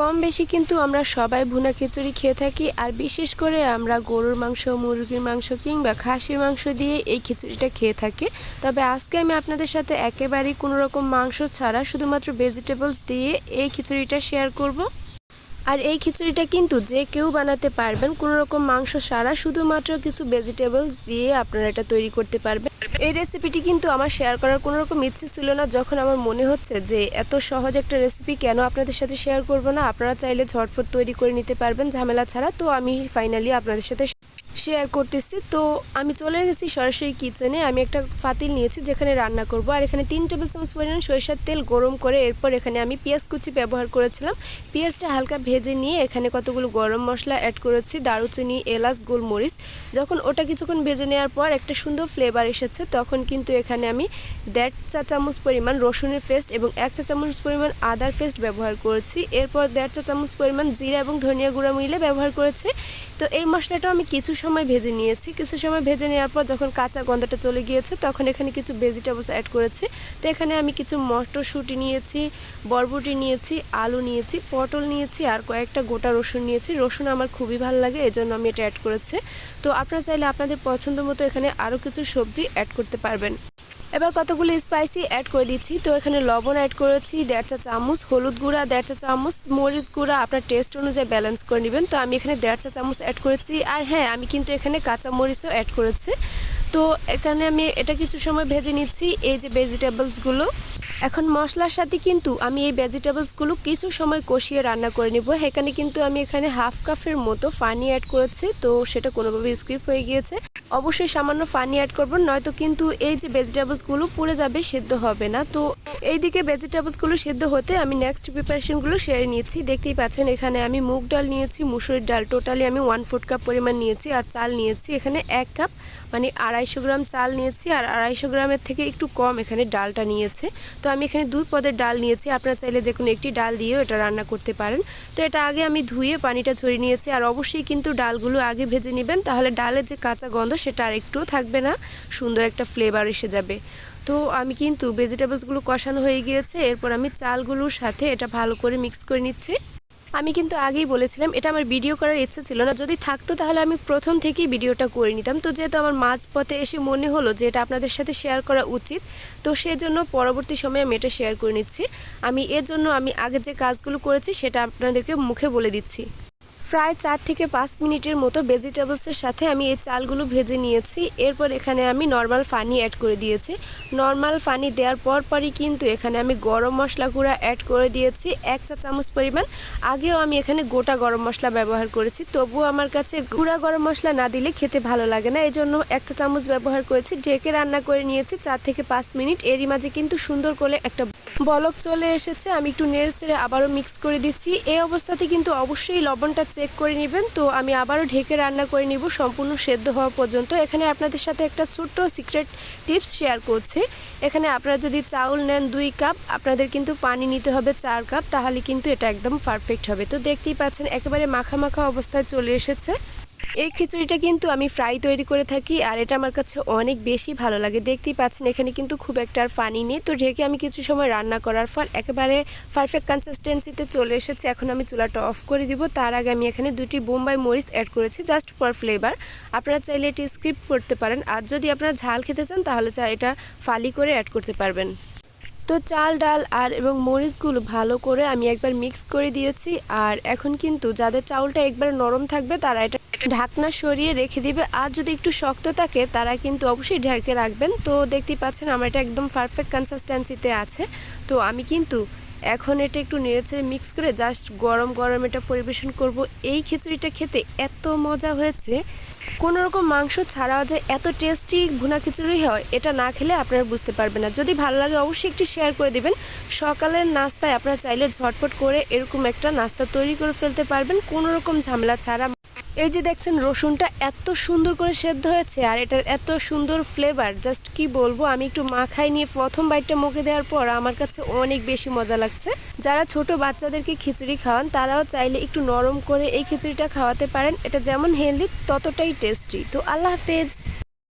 কম বেশি কিন্তু আমরা সবাই ভুনা খিচুড়ি খেয়ে থাকি, আর বিশেষ করে আমরা গরুর মাংস, মুরগির মাংস কিংবা খাসির মাংস দিয়ে এই খিচুড়িটা খেয়ে থাকি। তবে আজকে আমি আপনাদের সাথে একেবারেই কোনো রকম মাংস ছাড়া শুধুমাত্র ভেজিটেবলস দিয়ে এই খিচুড়িটা শেয়ার করব। আর এই খিচুড়িটা কিন্তু যে কেউ বানাতে পারবেন, কোনো রকম মাংস ছাড়া শুধুমাত্র কিছু ভেজিটেবলস দিয়ে আপনারা এটা তৈরি করতে পারবেন। এই রেসিপিটি কিন্তু আমার শেয়ার করার কোনো রকম ইচ্ছে ছিল না, যখন আমার মনে হচ্ছে যে এত সহজ একটা রেসিপি কেন আপনাদের সাথে শেয়ার করব না? আপনারা চাইলে ঝটফট তৈরি করে নিতে পারবেন, ঝামেলা ছাড়া। তো আমি ফাইনালি আপনাদের সাথে শেয়ার করতেছি। তো আমি চলে গেছি সরাসরি কিচেনে আমি একটা ফাতিল নিয়েছি যেখানে রান্না করব। আর এখানে তিন টেবিল চামচ পরিমাণ সরিষার তেল গরম করে এরপর এখানে আমি পেঁয়াজ কুচি ব্যবহার করেছিলাম। পেঁয়াজটা হালকা ভেজে নিয়ে এখানে কতগুলো গরম মশলা অ্যাড করেছি। দারুচিনি, এলাচ, গোলমরিচ। যখন ওটা কিছুক্ষণ ভেজে নেওয়ার পর একটা সুন্দর ফ্লেভার এসেছে, তখন কিন্তু এখানে আমি দেড় চা চামচ পরিমাণ রসুনের পেস্ট এবং এক চা চামচ পরিমাণ আদার পেস্ট ব্যবহার করেছি। এরপর দেড় চা চামচ পরিমাণ জিরা এবং ধনিয়া গুঁড়া মিলে ব্যবহার করেছি। তো এই মশলাটা আমি কিছু সময় ভেজে নিয়েছি। কিছু সময় ভেজে নেওয়ার পর যখন কাঁচা গন্ধটা চলে গিয়েছে, তখন এখানে কিছু ভেজিটেবলস অ্যাড করেছি। তো এখানে আমি কিছু মটরশুঁটি নিয়েছি, বরবটি নিয়েছি, আলু নিয়েছি, পটল নিয়েছি আর কয়েকটা গোটা রসুন নিয়েছি। রসুন আমার খুবই ভালো লাগে এই জন্য আমি এটা অ্যাড করেছি। তো আপনারা চাইলে আপনাদের পছন্দ মতো এখানে আরও কিছু সবজি অ্যাড করতে পারবেন। এবার কতগুলো স্পাইসি অ্যাড করে দিচ্ছি? তো এখানে লবণ অ্যাড করেছি, দেড় চা চামচ, হলুদ গুঁড়া, দেড় চা চামচ, মরিচ গুঁড়া, আপনার টেস্ট অনুযায়ী ব্যালেন্স করে নেবেন। তো আমি এখানে দেড় চা চামচ অ্যাড করেছি। আর হ্যাঁ আমি কিন্তু এখানে কাঁচা মরিচও অ্যাড করেছি। তো এখানে আমি এটা কিছু সময় ভেজে নিচ্ছি। এই যে ভেজিটেবলসগুলো এখন মশলার সাথে কিন্তু আমি এই ভেজিটেবলসগুলো কিছু সময় কষিয়ে রান্না করে নিব। এখানে কিন্তু আমি এখানে হাফ কাপের মতো ফানি অ্যাড করেছি, তো সেটা কোনোভাবে স্ক্রিপ হয়ে গিয়েছে। অবশ্যই সামান্য ফানি অ্যাড করব, নয়তো কিন্তু এই যে ভেজিটেবলসগুলো পুড়ে যাবে, সেদ্ধ হবে না। তো এইদিকে ভেজিটেবলসগুলো সেদ্ধ হতে আমি নেক্সট প্রিপারেশনগুলো সেরে নিয়েছি দেখতেই পাচ্ছেন, এখানে আমি মুগ ডাল নিয়েছি, মুসুরির ডাল। টোটালি আমি ওয়ান ফুট কাপ পরিমাণ নিয়েছি আর চাল নিয়েছি। এখানে এক কাপ মানে আড়াইশো গ্রাম চাল নিয়েছি আর আড়াইশো গ্রামের থেকে একটু কম এখানে ডালটা নিয়েছে। তো আমি এখানে দুই পদের ডাল নিয়েছি। আপনারা চাইলে যে কোনো একটি ডাল দিয়েও এটা রান্না করতে পারেন। তো এটা আগে আমি ধুয়ে পানিটা ছড়িয়ে নিয়েছি আর অবশ্যই কিন্তু ডালগুলো আগে ভেজে নেবেন, তাহলে ডালের যে কাঁচা গন্ধ সেটা আর একটুও থাকবে না, সুন্দর একটা ফ্লেভার এসে যাবে। তো আমি কিন্তু ভেজিটেবলসগুলো কষানো হয়ে গিয়েছে, এরপর আমি চালগুলোর সাথে এটা ভালো করে মিক্স করে নিচ্ছি। আমি কিন্তু আগেই বলেছিলাম, এটা আমার ভিডিও করার ইচ্ছে ছিল না। যদি থাকতো তাহলে আমি প্রথম থেকেই ভিডিওটা করে নিতাম। তো যেহেতু আমার মাঝ পথে এসে মনে হলো যে এটা আপনাদের সাথে শেয়ার করা উচিত, তো সেজন্য পরবর্তী সময়ে আমি এটা শেয়ার করে নিচ্ছি। আমি এর জন্য আমি আগে যে কাজগুলো করেছি সেটা আপনাদেরকে মুখে বলে দিচ্ছি। প্রায় চার থেকে পাঁচ মিনিটের মতো ভেজিটেবলসের সাথে আমি এই চালগুলো ভেজে নিয়েছি। এরপর এখানে আমি নর্মাল পানি অ্যাড করে দিয়েছি। নর্মাল পানি দেওয়ার পর পরই কিন্তু এখানে আমি গরম মশলা গুঁড়া অ্যাড করে দিয়েছি। এক চা চামচ পরিমাণ। আগেও আমি এখানে গোটা গরম মশলা ব্যবহার করেছি। তবুও আমার কাছে গুঁড়া গরম মশলা না দিলে খেতে ভালো লাগে না। এই জন্য এক চা চামচ ব্যবহার করেছি। ঢেকে রান্না করে নিয়েছি চার থেকে পাঁচ মিনিট। এরই মাঝে কিন্তু সুন্দর করে একটা বলক চলে এসেছে। আমি একটু নেড়ে ছেড়ে আবারও মিক্স করে দিচ্ছি। এই অবস্থাতে কিন্তু অবশ্যই লবণটা চেক করে নেবেন। তো আমি আবারও ঢেকে রান্না করে নিব। সম্পূর্ণ সেদ্ধ হওয়া পর্যন্ত। এখানে আপনাদের সাথে একটা ছোট্ট সিক্রেট টিপস শেয়ার করছি। এখানে আপনারা যদি চাউল নেন দুই কাপ, আপনাদের কিন্তু পানি নিতে হবে চার কাপ, তাহলে কিন্তু এটা একদম পারফেক্ট হবে। তো দেখতেই পাচ্ছেন, একেবারে মাখা মাখা অবস্থায় চলে এসেছে। এই খিচুড়িটা কিন্তু আমি ফ্রাই তৈরি করে থাকি আর এটা আমার কাছে অনেক বেশি ভালো লাগে। দেখতেই পাচ্ছেন, এখানে কিন্তু খুব একটা আর পানি নেই। তো ঢেকে আমি কিছু সময় রান্না করার পর একেবারে পারফেক্ট কনসিস্টেন্সিতে চলে এসেছে। এখন আমি চুলাটা অফ করে দিব। তার আগে আমি এখানে দুটি বোম্বাই মরিচ অ্যাড করেছি জাস্ট ফর ফ্লেভার আপনারা চাইলে এটি স্কিপ করতে পারেন। আর যদি আপনারা ঝাল খেতে চান, তাহলে চা এটা ফালি করে অ্যাড করতে পারবেন। তো চাল, ডাল আর এবং মরিচগুলো ভালো করে আমি একবার মিক্স করে দিয়েছি। আর এখন কিন্তু যাদের চাউলটা একবার নরম থাকবে, তারা এটা ঢাকনা সরিয়ে রেখে দিবে। আর যদি একটু শক্ত থাকে, তারা কিন্তু অবশ্যই ঢেকে রাখবেন। তো দেখতেই পাচ্ছেন, আমার এটা একদম পারফেক্ট কনসিস্টেন্সিতে আছে। তো আমি কিন্তু এখন এটা একটু নেড়েচেড়ে মিক্স করে জাস্ট গরম গরম এটা পরিবেশন করব। এই খিচুড়িটা খেতে এত মজা হয়েছে। কোনো রকম মাংস ছাড়াও যে এত টেস্টি ভুনা খিচুড়ি হয়, এটা না খেলে আপনারা বুঝতে পারবেন না। যদি ভালো লাগে, অবশ্যই একটি শেয়ার করে দিবেন। সকালের নাস্তায় আপনারা চাইলে ঝটপট করে এরকম একটা নাস্তা তৈরি করে ফেলতে পারবেন। কোনো রকম ঝামেলা ছাড়া এই যে দেখছেন, রসুনটা এত সুন্দর করে সেদ্ধ হয়েছে আর এটার এত সুন্দর ফ্লেভার জাস্ট কি বলব, আমি একটু মাখাই নিয়ে প্রথম বাইটটা মুখে দেওয়ার পর আমার কাছে অনেক বেশি মজা লাগছে। যারা ছোট বাচ্চাদেরকে খিচুড়ি খাওয়ান, তারাও চাইলে একটু নরম করে এই খিচুড়িটা খাওয়াতে পারেন। এটা যেমন হেলদি ততটাই টেস্টি তো আল্লাহ হাফেজ।